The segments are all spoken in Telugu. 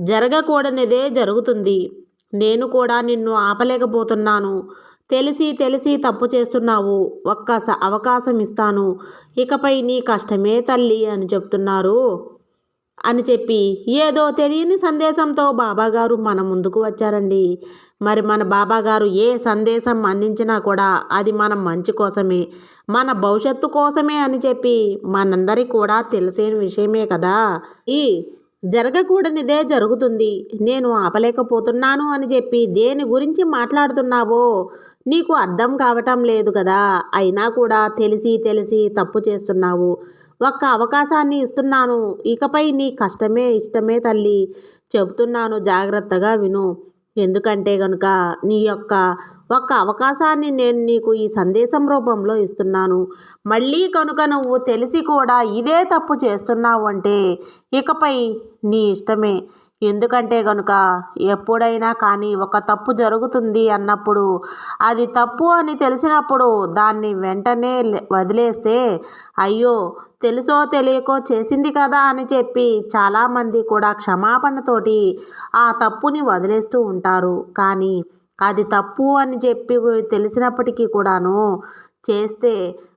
జరగకూడనిదే జరుగుతుంది. నేను కూడా నిన్ను ఆపలేకపోతున్నాను. తెలిసి తెలిసి తప్పు చేస్తున్నావు. ఒక్క స- అవకాశం ఇస్తాను. ఇకపై నీ కష్టమే తల్లి అని చెప్తున్నారు. అని చెప్పి ఏదో తెలియని సందేశంతో బాబాగారు మన ముందుకు వచ్చారండి. మరి మన బాబాగారు ఏ సందేశం అందించినా కూడా అది మన మంచి కోసమే మన భవిష్యత్తు కోసమే అని చెప్పి మనందరి కూడా తెలిసిన విషయమే కదా. ఈ జరగకూడనిదే జరుగుతుంది. నేను ఆపలేకపోతున్నాను అని చెప్పి దేని గురించి మాట్లాడుతున్నావో నీకు అర్థం కావటం లేదు కదా. అయినా కూడా తెలిసి తెలిసి తప్పు చేస్తున్నావు. ఒక్క అవకాశాన్ని ఇస్తున్నాను. ఇకపై నీ కష్టమే ఇష్టమే తల్లి. చెబుతున్నాను జాగ్రత్తగా విను. ఎందుకంటే గనుక నీ యొక్క ఒక్క అవకాశాన్ని నేను నీకు ఈ సందేశం రూపంలో ఇస్తున్నాను. మళ్ళీ కనుక నువ్వు తెలిసి కూడా ఇదే తప్పు చేస్తున్నావు అంటే ఇకపై నీ ఇష్టమే. ఎందుకంటే గనుక ఎప్పుడైనా కానీ ఒక తప్పు జరుగుతుంది అన్నప్పుడు అది తప్పు అని తెలిసినప్పుడు దాన్ని వెంటనే వదిలేస్తే అయ్యో తెలుసో తెలియకో చేసింది కదా అని చెప్పి చాలామంది కూడా క్షమాపణతోటి ఆ తప్పుని వదిలేస్తూ ఉంటారు. కానీ అది తప్పు అని చెప్పి తెలిసినప్పటికీ కూడాను చేస్తే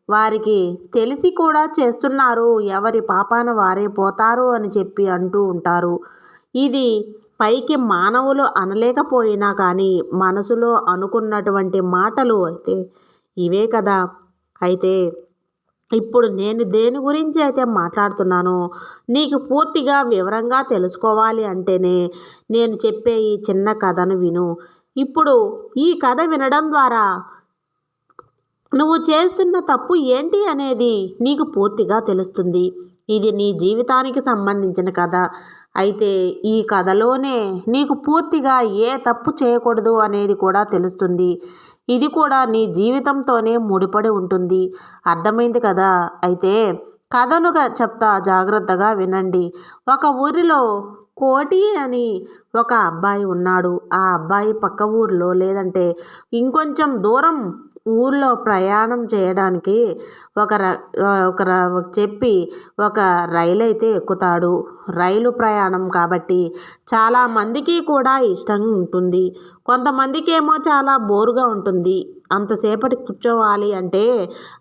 వారికి తెలిసి కూడా చేస్తున్నారు. ఎవరి పాపాన వారే పోతారు అని చెప్పి అంటూ ఉంటారు. ఇది పైకి మానవులు అనలేకపోయినా కానీ మనసులో అనుకున్నటువంటి మాటలు అయితే ఇవే కదా. అయితే ఇప్పుడు నేను దేని గురించి అయితే మాట్లాడుతున్నానో నీకు పూర్తిగా వివరంగా తెలుసుకోవాలి అంటేనే నేను చెప్పే ఈ చిన్న కథను విను. ఇప్పుడు ఈ కథ వినడం ద్వారా నువ్వు చేస్తున్న తప్పు ఏంటి అనేది నీకు పూర్తిగా తెలుస్తుంది. ఇది నీ జీవితానికి సంబంధించిన కథ. అయితే ఈ కథలోనే నీకు పూర్తిగా ఏ తప్పు చేయకూడదు అనేది కూడా తెలుస్తుంది. ఇది కూడా నీ జీవితంతోనే ముడిపడి ఉంటుంది. అర్థమైంది కదా? అయితే కథనుగా చెప్తా జాగ్రత్తగా వినండి. ఒక ఊరిలో కోటి అని ఒక అబ్బాయి ఉన్నాడు. ఆ అబ్బాయి పక్క ఊరిలో లేదంటే ఇంకొంచెం దూరం ఊళ్ళో ప్రయాణం చేయడానికి ఒక ర ఒక ర- చెప్పి ఒక రైలు అయితే ఎక్కుతాడు. రైలు ప్రయాణం కాబట్టి చాలా మందికి కూడా ఇష్టంగా ఉంటుంది. కొంతమందికి ఏమో చాలా బోరుగా ఉంటుంది. అంతసేపటి కూర్చోవాలి అంటే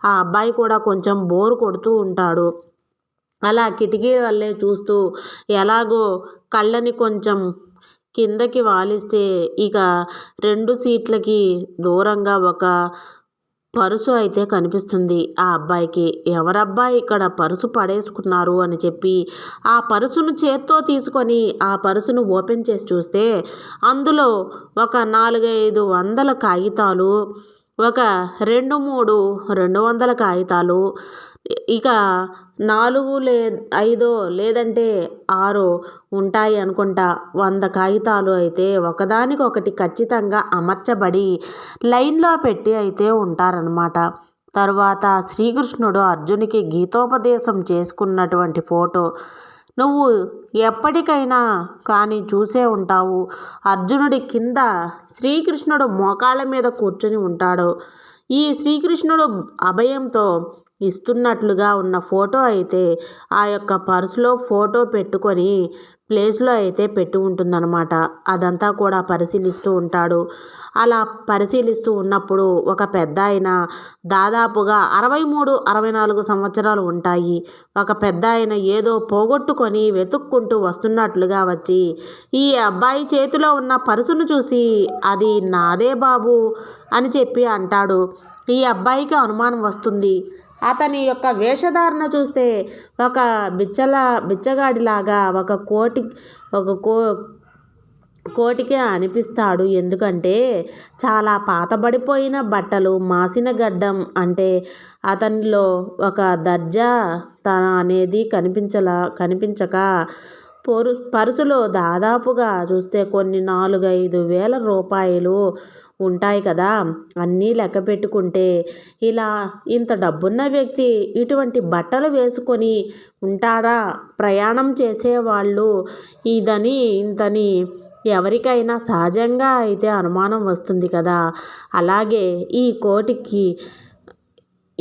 ఆ అబ్బాయి కూడా కొంచెం బోరు కొడుతూ ఉంటాడు. అలా కిటికీ వల్లే చూస్తూ ఎలాగో కళ్ళని కొంచెం కిందకి వాలిస్తే ఇక రెండు సీట్లకి దూరంగా ఒక పరుసు అయితే కనిపిస్తుంది. ఆ అబ్బాయికి ఎవరబ్బాయి ఇక్కడ పరుసు పడేసుకున్నారు అని చెప్పి ఆ పరుసును చేత్తో తీసుకొని ఆ పరుసును ఓపెన్ చేసి చూస్తే అందులో ఒక నాలుగైదు వందల కాగితాలు ఒక రెండు మూడు రెండు వందల కాగితాలు ఇక నాలుగు లే ఐదో లేదంటే ఆరో ఉంటాయి అనుకుంటా. వంద కాగితాలు అయితే ఒకదానికొకటి ఖచ్చితంగా అమర్చబడి లైన్లో పెట్టి అయితే ఉంటారనమాట తర్వాత శ్రీకృష్ణుడు అర్జునికి గీతోపదేశం చేసుకున్నటువంటి ఫోటో. నువ్వు ఎప్పటికైనా కానీ చూసే ఉంటావు. అర్జునుడి కింద శ్రీకృష్ణుడు మోకాళ్ళ మీద కూర్చుని ఉంటాడు. ఈ శ్రీకృష్ణుడు అభయంతో ఇస్తున్నట్లుగా ఉన్న ఫోటో అయితే ఆ యొక్క పర్సులో ఫోటో పెట్టుకొని ప్లేస్లో అయితే పెట్టి ఉంటుందన్నమాట. అదంతా కూడా పరిశీలిస్తూ ఉంటాడు. అలా పరిశీలిస్తూ ఉన్నప్పుడు ఒక పెద్ద ఆయన దాదాపుగా అరవై మూడు అరవై నాలుగు సంవత్సరాలు ఉంటాయి. ఒక పెద్ద ఆయన ఏదో పోగొట్టుకొని వెతుక్కుంటూ వస్తున్నట్లుగా వచ్చి ఈ అబ్బాయి చేతిలో ఉన్న పరుసును చూసి అది నాదే బాబు అని చెప్పి అంటాడు. ఈ అబ్బాయికి అనుమానం వస్తుంది. అతని యొక్క వేషధారణ చూస్తే ఒక బిచ్చల బిచ్చగాడిలాగా ఒక కోటి ఒక కో కోటికే అనిపిస్తాడు. ఎందుకంటే చాలా పాతబడిపోయిన బట్టలు మాసిన గడ్డం అంటే అతనిలో ఒక దర్జా తన అనేది కనిపించలా కనిపించక పొరు పరుసులో దాదాపుగా చూస్తే కొన్ని నాలుగైదు వేల రూపాయలు ఉంటాయి కదా. అన్నీ లెక్క పెట్టుకుంటే ఇలా ఇంత డబ్బున్న వ్యక్తి ఇటువంటి బట్టలు వేసుకొని ఉంటారా ప్రయాణం చేసేవాళ్ళు ఇదని ఇంతని ఎవరికైనా సహజంగా అయితే అనుమానం వస్తుంది కదా. అలాగే ఈ కోటికి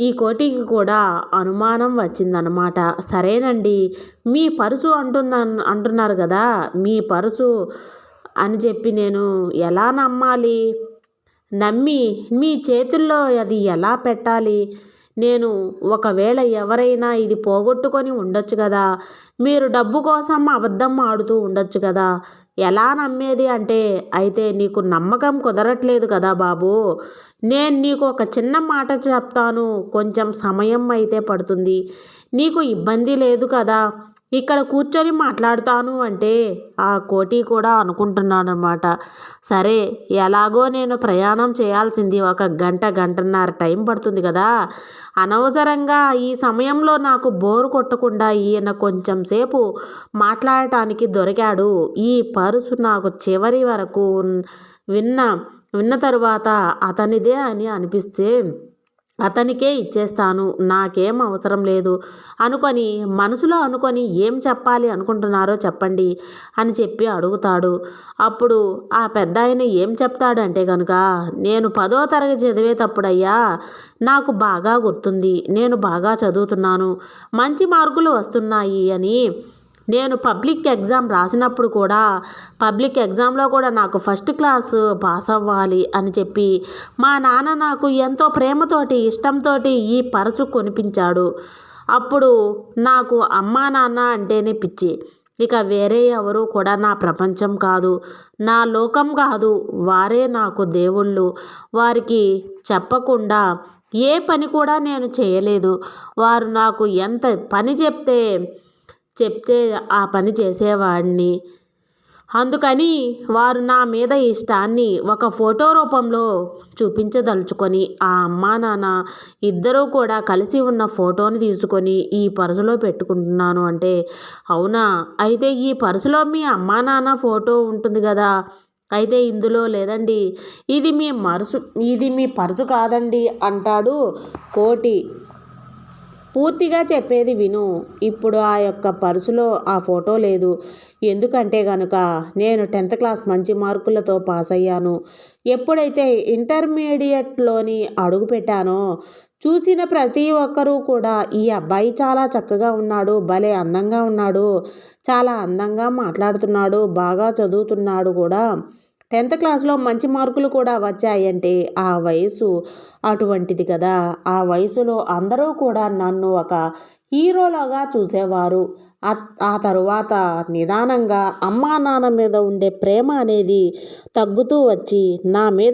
ఈ కోటికి కూడా అనుమానం వచ్చిందనమాట సరేనండి మీ పరుసు అంటున్న అంటున్నారు కదా మీ పరుసు అని చెప్పి నేను ఎలా నమ్మాలి? నమ్మి మీ చేతుల్లో అది ఎలా పెట్టాలి? నేను ఒకవేళ ఎవరైనా ఇది పోగొట్టుకొని ఉండొచ్చు కదా మీరు డబ్బు కోసం అబద్ధం ఆడుతూ ఉండొచ్చు కదా. ఎలా నమ్మేది అంటే అయితే నీకు నమ్మకం కుదరట్లేదు కదా బాబు. నేను నీకు ఒక చిన్న మాట చెప్తాను కొంచెం సమయం అయితే పడుతుంది. నీకు ఇబ్బంది లేదు కదా ఇక్కడ కూర్చొని మాట్లాడతాను అంటే ఆ కోటి కూడా అనుకుంటున్నాడు అనమాట సరే ఎలాగో నేను ప్రయాణం చేయాల్సింది ఒక గంట గంటన్నర టైం పడుతుంది కదా. అనవసరంగా ఈ సమయంలో నాకు బోరు కొట్టకుండా ఈయన కొంచెం సేపు మాట్లాడటానికి దొరికాడు. ఈ పరుసు నాకు చివరి వరకు విన్న విన్న తరువాత అతనిదే అని అనిపిస్తే అతనికే ఇచ్చేస్తాను నాకేం అవసరం లేదు. అనుకొని మనసులో అనుకొని ఏం చెప్పాలి అనుకుంటున్నారో చెప్పండి అని చెప్పి అడుగుతాడు. అప్పుడు ఆ పెద్ద ఆయన ఏం చెప్తాడంటే కనుక నేను పదో తరగతి చదివేటప్పుడయ్యా నాకు బాగా గుర్తుంది నేను బాగా చదువుతున్నాను మంచి మార్కులు వస్తున్నాయి అని నేను పబ్లిక్ ఎగ్జామ్ రాసినప్పుడు కూడా పబ్లిక్ ఎగ్జామ్లో కూడా నాకు ఫస్ట్ క్లాస్ పాస్ అవ్వాలి అని చెప్పి మా నాన్న నాకు ఎంతో ప్రేమతోటి ఇష్టంతో ఈ పరచు కొనిపించాడు. అప్పుడు నాకు అమ్మా నాన్న అంటేనే పిచ్చి. ఇక వేరే ఎవరు కూడా నా ప్రపంచం కాదు నా లోకం కాదు వారే నాకు దేవుళ్ళు. వారికి చెప్పకుండా ఏ పని కూడా నేను చేయలేదు. వారు నాకు ఎంత పని చెప్తే చెప్తే ఆ పని చేసేవాడిని. అందుకని వారు నా మీద ఇష్టాన్ని ఒక ఫోటో రూపంలో చూపించదలుచుకొని ఆ అమ్మా నాన్న ఇద్దరూ కూడా కలిసి ఉన్న ఫోటోని తీసుకొని ఈ పర్సులో పెట్టుకుంటున్నాను అంటే అవునా? అయితే ఈ పర్సులో మీ అమ్మా నాన్న ఫోటో ఉంటుంది కదా? అయితే ఇందులో లేదండి. ఇది మీ మరుసు ఇది మీ పర్సు కాదండి అంటాడు కోటి. పూర్తిగా చెప్పేది విను. ఇప్పుడు ఆ యొక్క పర్సులో ఆ ఫోటో లేదు. ఎందుకంటే కనుక నేను టెన్త్ క్లాస్ మంచి మార్కులతో పాస్ అయ్యాను ఎప్పుడైతే ఇంటర్మీడియట్లోని అడుగు పెట్టానో చూసిన ప్రతి ఒక్కరూ కూడా ఈ అబ్బాయి చాలా చక్కగా ఉన్నాడు భలే అందంగా ఉన్నాడు చాలా అందంగా మాట్లాడుతున్నాడు బాగా చదువుతున్నాడు కూడా. టెన్త్ క్లాస్లో మంచి మార్కులు కూడా వచ్చాయంటే ఆ వయసు అటువంటిది కదా. ఆ వయసులో అందరూ కూడా నన్ను ఒక హీరోలాగా చూసేవారు. ఆ తరువాత నిదానంగా అమ్మా నాన్న మీద ఉండే ప్రేమ అనేది తగ్గుతూ వచ్చి నా మీద